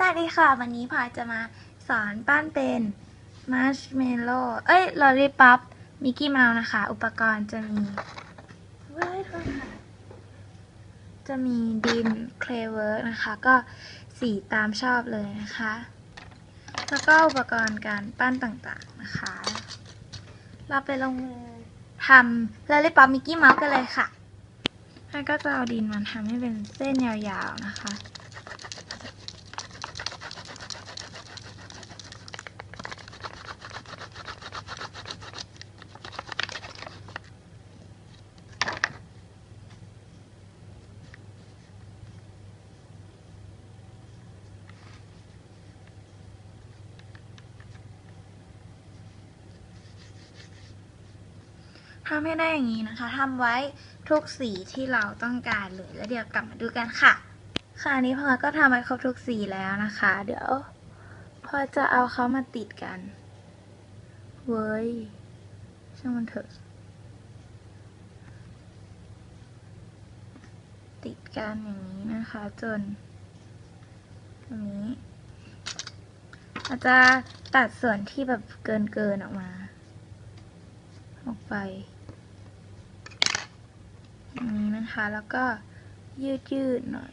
สวัสดีค่ะ วันนี้พลอยจะมาสอนปั้นเป็นมัชเมลโล่เอ้ยลอรีป๊อปมิกกี้เมาส์นะคะ อุปกรณ์จะมีเว้ยค่ะจะมีดินเคลเวอร์นะคะ ก็สีตามชอบเลยนะคะ แล้วก็อุปกรณ์การปั้นต่างๆนะคะ เราไปลงมือทำลอรีป๊อปมิกกี้เมาส์กันเลยค่ะแล้วก็จะเอาดินมันทำให้เป็นเส้นยาวๆนะคะ ทำให้ได้อย่างนี้นะคะทำไว้ทุกสีที่เราต้องการเลยแล้วเดี๋ยวกลับมาดูกันค่ะ ค่ะอันนี้พลอยก็ทำไว้ครบทุกสีแล้วนะคะ เดี๋ยวพอจะเอาเขามาติดกัน เว้ยช่างมันเถอะติดกันอย่างนี้นะคะ จนตรงนี้อาจจะตัดส่วนที่แบบเกินเกินๆออกมา ออกไปอย่างนี้นะคะ แล้วก็ยืดยืดๆหน่อย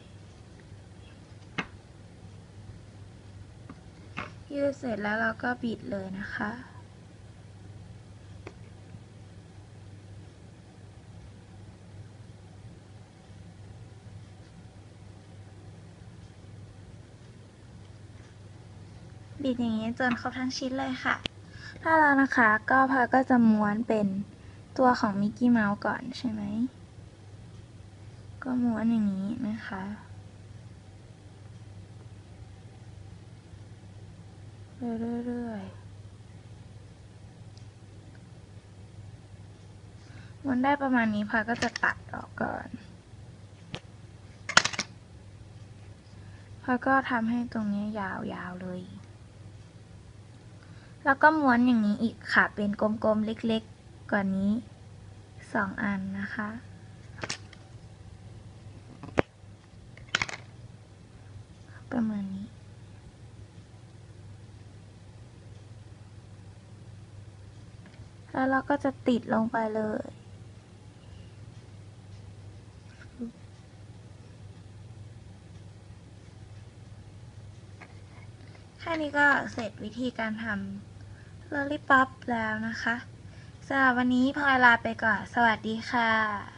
ยืดเสร็จแล้วเราก็บิดเลยนะคะบิดอย่างนี้จนครบทั้งชิ้นเลยค่ะ ถ้าแล้วนะคะ ก็พาก็จะม้วนเป็นตัวของมิกกี้เมาส์ก่อนใช่ไหม ก็ม้วนอย่างนี้นะคะ เรื่อยๆม้วนได้ประมาณนี้พาก็จะตัดออกก่อนพาก็ทำให้ตรงนี้ยาวๆเลย แล้วก็ม้วนอย่างนี้อีกค่ะ เป็นกลมๆเล็กๆ กว่านี้สองอันนะคะ ประมาณนี้แล้วเราก็จะติดลงไปเลย แค่นี้ก็เสร็จวิธีการทำ ลอลิป๊อปแล้วนะคะสำหรับวันนี้พลอยลาไปก่อน สวัสดีค่ะ